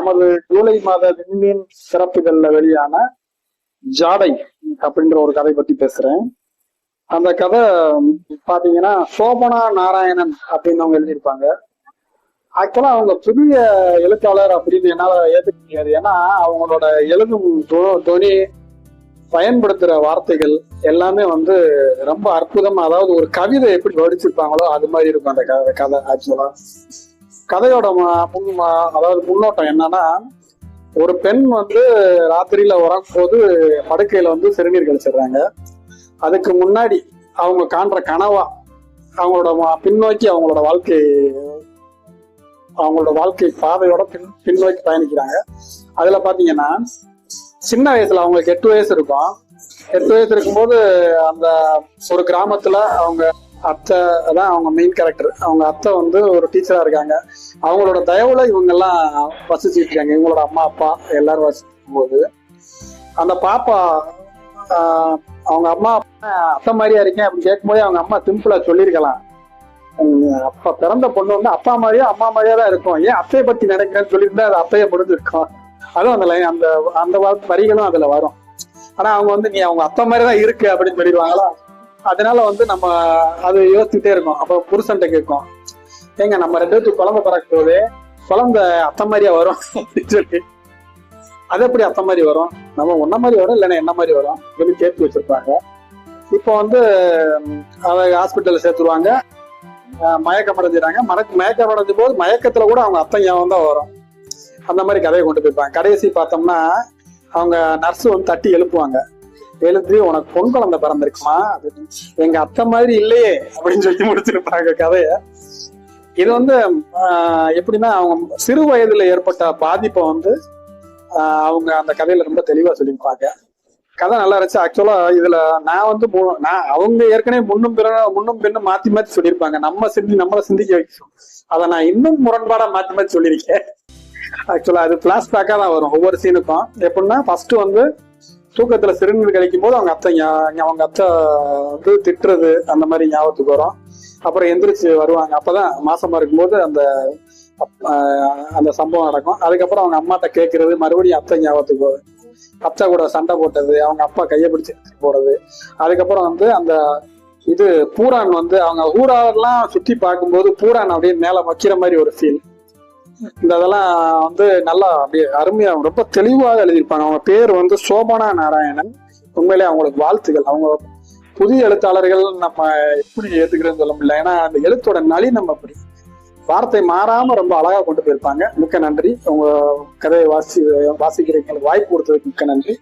நமது ஜூலை மாத விண்மீன் சிறப்புகள்ல வெளியான ஜாடை அப்படின்ற ஒரு கதை பத்தி பேசுறேன். அந்த கதை பாத்தீங்கன்னா சோபனா நாராயணன் அப்படின்னு அவங்க எழுதியிருப்பாங்க ஆக்சுவலா அவங்க புதிய எழுத்தாளர் அப்படின்னு என்னால ஏத்துக்க முடியாது. ஏன்னா அவங்களோட எழுதும் துணி பயன்படுத்துற வார்த்தைகள் எல்லாமே வந்து ரொம்ப அற்புதமா அதாவது ஒரு கவிதை எப்படி வடிச்சிருப்பாங்களோ அது மாதிரி இருக்கும் அந்த கதை ஆக்சுவலா கதையோட முன் அதாவது முன்னோட்டம் என்னன்னா ஒரு பெண் வந்து ராத்திரியில உறங்கும்போது படுக்கையில வந்து சிறுநீர் கழிச்சிடுறாங்க. அதுக்கு முன்னாடி அவங்க காண்ற கனவா அவங்களோட ம- பின்னோக்கி அவங்களோட வாழ்க்கை அவங்களோட வாழ்க்கை பாதையோட பின் பின்னோக்கி பயணிக்கிறாங்க. அதுல பாத்தீங்கன்னா சின்ன வயசுல அவங்களுக்கு எட்டு வயசு இருக்கும். எட்டு வயசு இருக்கும்போது அந்த ஒரு கிராமத்துல அவங்க அத்தை தான் அவங்க மெயின் கேரக்டர் அவங்க அத்தை வந்து ஒரு டீச்சரா இருக்காங்க. அவங்களோட தயவுல இவங்க எல்லாம் வசிச்சுட்டு இருக்காங்க. இவங்களோட அம்மா அப்பா எல்லாரும் வசிக்கும் போது அந்த பாப்பா ஆஹ், அவங்க அம்மா அப்பா, அத்தை மாதிரியா இருக்கேன் அப்படின்னு கேட்கும்போது அவங்க அம்மா சிம்பிளா சொல்லியிருக்கலாம். அப்பா பிறந்த பொண்ணு வந்து அப்பா மாதிரியா அம்மா மாதிரியா தான் இருக்கும். ஏன் அத்தையை பத்தி நினைக்கிறேன்னு சொல்லியிருந்தா அது அத்தையை முடிஞ்சிருக்கும் அதுவும் அந்த அந்த அந்த வரிகளும் அதுல வரும். ஆனா அவங்க வந்து நீ அவங்க அத்தை மாதிரி தான் இருக்கு அப்படின்னு சொல்லிடுவாங்களா? அதனால வந்து நம்ம அது யோசிச்சுட்டே இருக்கோம். அப்போ புருஷன்ட்ட கேட்கும். ஏங்க நம்ம ரெண்டு பேருக்கு குழம்பு பறக்கும் போது குழம்பு அத்தை மாதிரியா வரும் அப்படின்னு சொல்லி. அது எப்படி அத்தை மாதிரி வரும்? நம்ம ஒன்ன மாதிரி வரும் இல்லைன்னா என்ன மாதிரி வரும்? சொல்லி கேட்டு வச்சிருப்பாங்க. இப்போ வந்து அதை ஹாஸ்பிட்டல்ல சேர்த்துருவாங்க. மயக்கம் அடைஞ்சிடறாங்க மயக்க மயக்கம் அடைஞ்ச போது மயக்கத்துல கூட அவங்க அத்தை ஞாபகம் தான் வரும். அந்த மாதிரி கதையை கொண்டு போயிருப்பாங்க கடைசி பார்த்தோம்னா அவங்க நர்ஸ் வந்து தட்டி எழுப்புவாங்க. எழுப்பி உனக்கு பொன் குழந்தை பிறந்திருக்குமா? எங்க அத்தை மாதிரி இல்லையே அப்படின்னு சொல்லி முடிச்சிருப்பாங்க கதைய. இது வந்து ஆஹ், எப்படின்னா அவங்க சிறு வயதுல ஏற்பட்ட பாதிப்பை வந்து ஆஹ், அவங்க அந்த கதையில ரொம்ப தெளிவா சொல்லியிருப்பாங்க. கதை நல்லா இருந்துச்சு. ஆக்சுவலா இதுல நான் வந்து நான் அவங்க ஏற்கனவே முன்னும் பிற முன்னும் பின்னும் மாத்தி மாத்தி சொல்லியிருப்பாங்க. நம்ம சிந்தி நம்மளை சிந்திக்க வைக்கும். அதை நான் இன்னும் முரண்பாடா மாத்தி மாத்தி சொல்லியிருக்கேன். ஆக்சுவலா அது பிளாஷ்பேக்கா தான் வரும் ஒவ்வொரு சீனுக்கும் எப்படின்னா ஃபர்ஸ்ட் வந்து தூக்கத்துல சிறுநீர் கழிக்கும் போது அவங்க அத்தை அவங்க அத்தை வந்து திட்டுறது அந்த மாதிரி ஞாபகத்துக்கு வரும். அப்புறம் எந்திரிச்சு வருவாங்க. அப்பதான் மாசமா இருக்கும்போது அந்த அந்த சம்பவம் நடக்கும். அதுக்கப்புறம் அவங்க அம்மாட்ட கேட்கறது மறுபடியும் அத்தை ஞாபகத்துக்கு வரும். அத்தை கூட சண்டை போட்டது அவங்க அப்பா கையை பிடிச்சி போறது அதுக்கப்புறம் வந்து அந்த இது பூரான் வந்து அவங்க ஊரெல்லாம் சுத்தி பார்க்கும்போது பூரான் அப்படியே மேல வைக்கிற மாதிரி ஒரு ஃபீல் இந்த இதெல்லாம் வந்து நல்லா அப்படியே அருமையா ரொம்ப தெளிவாக எழுதியிருப்பாங்க. அவங்க பேர் வந்து சோபனா நாராயணன். உண்மையிலே அவங்களுக்கு வாழ்த்துக்கள். அவங்க புதிய எழுத்தாளர்கள் நம்ம எப்படி ஏத்துக்கிறேன்னு சொல்ல முடியல. ஏன்னா அந்த எழுத்தோட நலி நம்ம அப்படி. வார்த்தை மாறாம ரொம்ப அழகா கொண்டு போயிருப்பாங்க. மிக்க நன்றி. உங்க கதையை வாசி வாசிக்கிறீங்களுக்கு வாய்ப்பு கொடுத்ததுக்கு மிக்க நன்றி.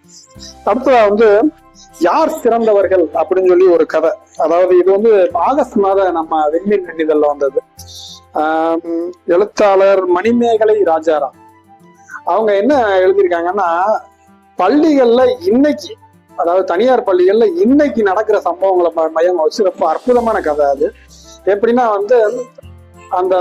அடுத்ததா வந்து யார் சிறந்தவர்கள் அப்படின்னு சொல்லி ஒரு கதை. அதாவது இது வந்து ஆகஸ்ட் மாத நம்ம விண்மீன் வெண்ணிதழ்ல வந்தது. எழுத்தாளர் மணிமேகலை ராஜாராம். அவங்க என்ன எழுதியிருக்காங்கன்னா பள்ளிகள்ல இன்னைக்கு அதாவது தனியார் பள்ளிகள்ல இன்னைக்கு நடக்கிற சம்பவங்களை ம- வச்சு ரொம்ப அற்புதமான கதை அது. எப்படின்னா வந்து அந்த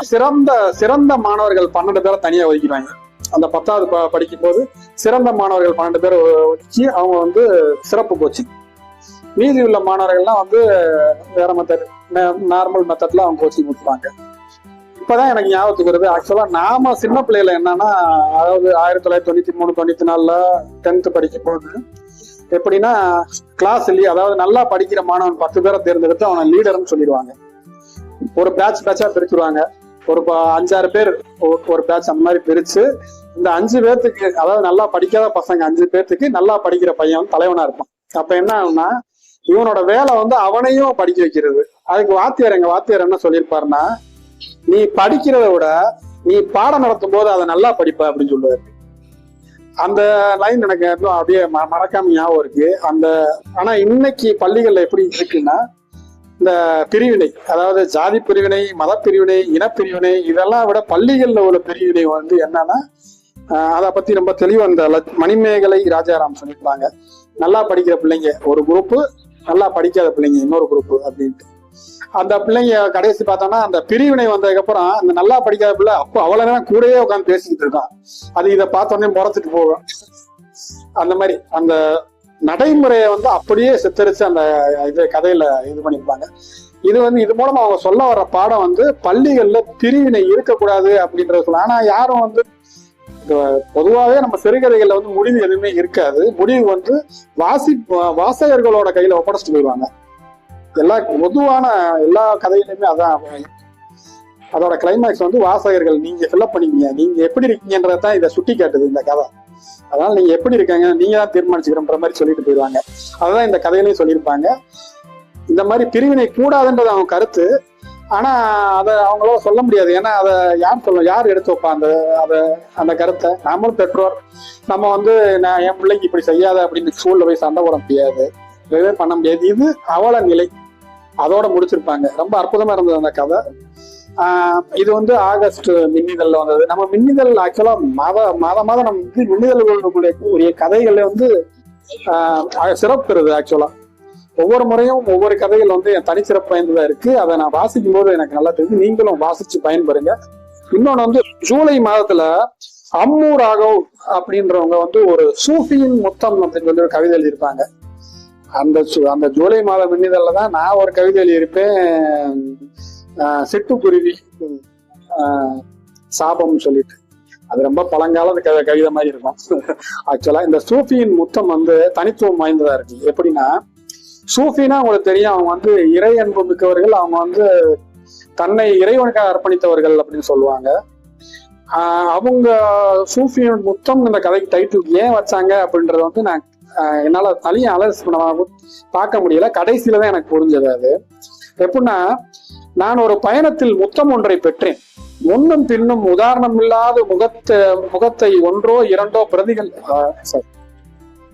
சிறந்த சிறந்த மாணவர்கள் பன்னெண்டு பேரை தனியா ஒதுக்கிடுவாங்க. அந்த பத்தாவது ப படிக்கும் போது சிறந்த மாணவர்கள் பன்னெண்டு பேர் ஒதுக்கி அவங்க வந்து சிறப்பு போச்சு மீதி உள்ள மாணவர்கள்லாம் வந்து வேற மத்த நார்மல் மெத்தட்ல அவங்க கோச்சிங் கொடுப்பாங்க. இப்பதான் எனக்கு ஞாபகத்துக்கு வருது. ஆக்சுவலா நாம சின்ன பிள்ளையில என்னன்னா அதாவது ஆயிரத்தி தொள்ளாயிரத்தி தொண்ணூத்தி மூணு தொண்ணூத்தி நாலுல டென்த் படிக்கும் போது எப்படின்னா கிளாஸ் அதாவது நல்லா படிக்கிற மாணவன் பத்து பேரை தேர்ந்தெடுத்து அவனை லீடர்னு சொல்லிடுவாங்க. ஒரு பேட்ச் பேட்சா பிரிச்சுருவாங்க ஒரு அஞ்சாறு பேர் ஒரு பேட்ச் அந்த மாதிரி பிரிச்சு இந்த அஞ்சு பேர்த்துக்கு அதாவது நல்லா படிக்காத பசங்க அஞ்சு பேர்த்துக்கு நல்லா படிக்கிற பையன் தலைவனா இருப்பான். அப்ப என்ன ஆகும்னா இவனோட வேலை வந்து அவனையும் படிக்க வைக்கிறது. அதுக்கு வாத்தியார் எங்க வாத்தியார் என்ன சொல்லியிருப்பாருன்னா நீ படிக்கிறத விட நீ பாடம் நடத்தும் போது அதை நல்லா படிப்ப அப்படின்னு சொல்லுவாரு. அந்த லைன் எனக்கு இன்னும் அப்படியே ம- மறக்காம ஞாபகம் இருக்கு. அந்த ஆனா இன்னைக்கு பள்ளிகள்ல எப்படி இருக்குன்னா இந்த பிரிவினை அதாவது ஜாதி பிரிவினை மத பிரிவினை இனப்பிரிவினை இதெல்லாம் விட பள்ளிகள்ல உள்ள பிரிவினை வந்து என்னன்னா அதை பத்தி ரொம்ப தெளிவா அந்த மணிமேகலை ராஜாராம் சொல்லியிருப்பாங்க. நல்லா படிக்கிற பிள்ளைங்க. ஒரு குரூப்பு நல்லா படிக்காத பிள்ளைங்க இன்னொரு குரூப் அப்படின்ட்டு. அந்த பிள்ளைங்க கடைசி பார்த்தோம்னா அந்த பிரிவினை வந்ததுக்கு அப்புறம் அந்த நல்லா படிக்காத பிள்ளை அப்போ அவ்வளவு நேரம் கூடயே உட்காந்து பேசிக்கிட்டு இருக்கான். அது இதை பார்த்தோன்னே உடனே முறைச்சிட்டு போகும் அந்த மாதிரி அந்த நடைமுறையை வந்து அப்படியே சித்தரிச்சு அந்த இது கதையில இது பண்ணியிருப்பாங்க. இது வந்து இது மூலமா அவங்க சொல்ல வர பாடம் வந்து பள்ளிகள்ல பிரிவினை இருக்கக்கூடாது அப்படின்றத சொல்லலாம். ஆனா யாரும் வந்து பொதுவாகவே நம்ம சிறுகதைகள்ல வந்து முடிவு எதுவுமே இருக்காது. முடிவு வந்து வாசி வாசகர்களோட கையில ஒப்படைச்சிட்டு போயிடுவாங்க. எல்லா பொதுவான எல்லா கதையிலுமே அதான் அதோட கிளைமேக்ஸ் வந்து வாசகர்கள் நீங்க ஃபில்அப் பண்ணிக்கீங்க. நீங்க எப்படி இருக்கீங்கன்றதை தான் இதை சுட்டி காட்டுது இந்த கதை. அதனால நீங்க எப்படி இருக்காங்க நீங்க தான் தீர்மானிச்சுக்கிறன்ற மாதிரி சொல்லிட்டு போயிடுவாங்க. அதுதான் இந்த கதையிலையும் சொல்லியிருப்பாங்க. இந்த மாதிரி பிரிவினை கூடாதுன்றது அவங்க கருத்து. ஆனா அதை அவங்களால சொல்ல முடியாது. ஏன்னா அதை யார் சொல்ல யார் எடுத்து வைப்பா அந்த அதை அந்த கருத்தை? நாமளும் பெற்றோர். நம்ம வந்து நான் என் பிள்ளைக்கு இப்படி செய்யாத அப்படின்னு ஸ்கூல்ல போய் சண்டை போட முடியாது. எதுவுமே பண்ண முடியாது. இது அவல நிலை. அதோட முடிச்சிருப்பாங்க. ரொம்ப அற்புதமா இருந்தது அந்த கதை. இது வந்து ஆகஸ்ட் மின்னிதழ்ல வந்தது. நம்ம மின்னிதழ் ஆக்சுவலா மாத மாத மாதம் நம்ம வந்து மின்னிதழ்களுடைய உரிய கதைகள்ல வந்து சிறப்பு பெறுது ஆக்சுவலா ஒவ்வொரு முறையும் ஒவ்வொரு கதைகள் வந்து என் தனிச்சிறப்பு வாய்ந்ததா இருக்கு. அதை நான் வாசிக்கும் போது எனக்கு நல்லா தெரியுது. நீங்களும் வாசிச்சு பயன்பெறுங்க. இன்னொன்னு வந்து ஜூலை மாதத்துல அம்மு ராகவ் அப்படின்றவங்க வந்து ஒரு சூஃபியின் முத்தம் அப்படின்னு சொல்லி ஒரு கவிதை எழுதியிருப்பாங்க. அந்த அந்த ஜூலை மாத மின்னிதழில் தான் நான் ஒரு கவிதை எழுதியிருப்பேன். சிட்டுக்குருவி சாபம்னு சொல்லிட்டு. அது ரொம்ப பழங்கால கவிதை மாதிரி இருக்கும். ஆக்சுவலா இந்த சூஃபியின் முத்தம் வந்து தனித்துவம் வாய்ந்ததா இருக்கு. எப்படின்னா சூஃபினா உங்களுக்கு தெரியும் அவங்க வந்து இறை அன்பு மிக்கவர்கள் அவங்க வந்து தன்னை இறைவனுக்காக அர்ப்பணித்தவர்கள் அப்படின்னு சொல்லுவாங்க. ஆஹ் அவங்க சூஃபியின் முத்தம் இந்த கதைக்கு டைட்டில் ஏன் வச்சாங்க அப்படின்றது வந்து நான் என்னால தனியா அலஸ் பண்ண பார்க்க முடியல. கடைசியில தான் எனக்கு புரிஞ்சது அது. எப்படின்னா நான் ஒரு பயணத்தில் முத்தம் ஒன்றை பெற்றேன். முன்னும் பின்னும் உதாரணம் இல்லாத முகத்தை முகத்தை ஒன்றோ இரண்டோ பிரதிகள் ஆஹ்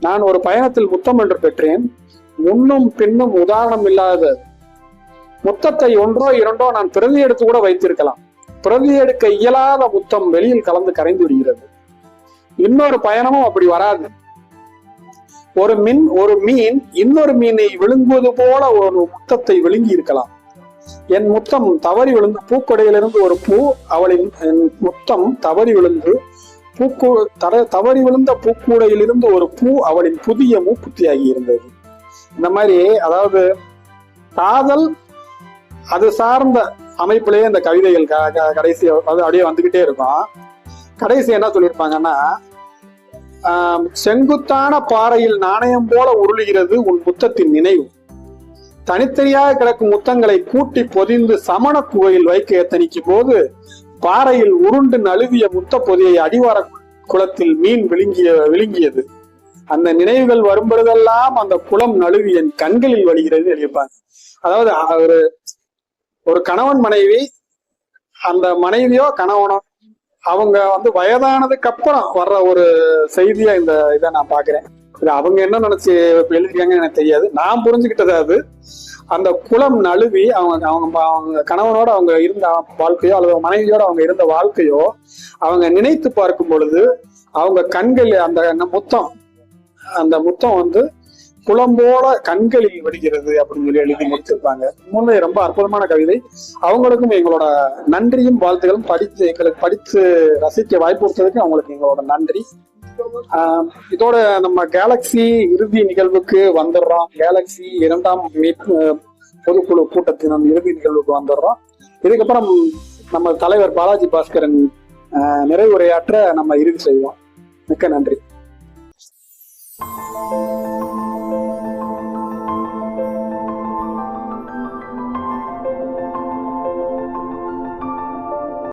நான் ஒரு பயணத்தில் முத்தம் என்று பெற்றேன். முன்னும் பின்னும் உதாரணம் இல்லாத முத்தத்தை ஒன்றோ இரண்டோ நான் பிரதி எடுத்து கூட வைத்திருக்கலாம். பிரதி எடுக்க இயலாத முத்தம் வெளியில் கலந்து கரைந்து விடுகிறது இன்னொரு பயணமும் அப்படி வராது. ஒரு மின் ஒரு மீன் இன்னொரு மீனை விழுங்குவது போல ஒரு முத்தத்தை விழுங்கி இருக்கலாம். என் முத்தம் தவறி விழுந்து பூக்கொடையிலிருந்து ஒரு பூ அவளின் என் முத்தம் தவறி விழுந்து பூக்கு தவறி விழுந்த பூக்கூடையிலிருந்து ஒரு பூ அவளின் புதிய மூக்குத்தியாகி இருந்தது. இந்த மாதிரி அதாவது காதல் அது சார்ந்த அமைப்பிலேயே இந்த கவிதைகள் க- க- கடைசி அது அப்படியே வந்துகிட்டே இருக்கும். கடைசி என்ன சொல்லியிருப்பாங்கன்னா செங்குத்தான பாறையில் நாணயம் போல உருளுகிறது உன் முத்தத்தின் நினைவு. தனித்தனியாக கிடக்கும் முத்தங்களை கூட்டி பொதிந்து சமண குகையில் வைக்க எத்தனிக்கும் போது பாறையில் உருண்டு நழுவிய முத்த பொதியை அடிவார குளத்தில் மீன் விழுங்கிய விழுங்கியது. அந்த நினைவுகள் வரும்பொழுதெல்லாம் அந்த குளம் நழுவி என் கண்களில் வழிகிறது எழுதியிருப்பாங்க அதாவது ஒரு ஒரு கணவன் மனைவி அந்த மனைவியோ கணவனோ அவங்க வந்து வயதானதுக்கு அப்புறம் வர்ற ஒரு செய்தியா இந்த இதை நான் பாக்குறேன் இது அவங்க என்ன நினைச்சு எழுதிருக்காங்கன்னு எனக்கு தெரியாது. நான் புரிஞ்சுக்கிட்டது அது. அந்த குளம் நழுவி அவங்க அவங்க அவங்க கணவனோட அவங்க இருந்த வாழ்க்கையோ அல்லது மனைவியோட அவங்க இருந்த வாழ்க்கையோ அவங்க நினைத்து பார்க்கும் பொழுது அவங்க கண்கள் அந்த முத்தம் அந்த முத்தம் வந்து குளம்போல கண்களில் வடிகிறது அப்படின்னு சொல்லி எழுதி முடிச்சிருப்பாங்க. உண்மையிலே ரொம்ப அற்புதமான கவிதை. அவங்களுக்கும் எங்களோட நன்றியும் வாழ்த்துகளும். படித்து எங்களுக்கு படித்து ரசிக்க வாய்ப்பு கொடுத்ததுக்கு அவங்களுக்கு எங்களோட நன்றி. ஆஹ் இதோட நம்ம கேலக்ஸி இறுதி நிகழ்வுக்கு வந்துடுறோம். கேலக்ஸி இரண்டாம் மீட் பொதுக்குழு கூட்டத்தின் இறுதி நிகழ்வுக்கு வந்துடுறோம். இதுக்கப்புறம் நம்ம தலைவர் பாலாஜி பாஸ்கரன் ஆஹ் நிறைவுரையாற்ற நம்ம இறுதி செய்வோம். மிக்க நன்றி. Música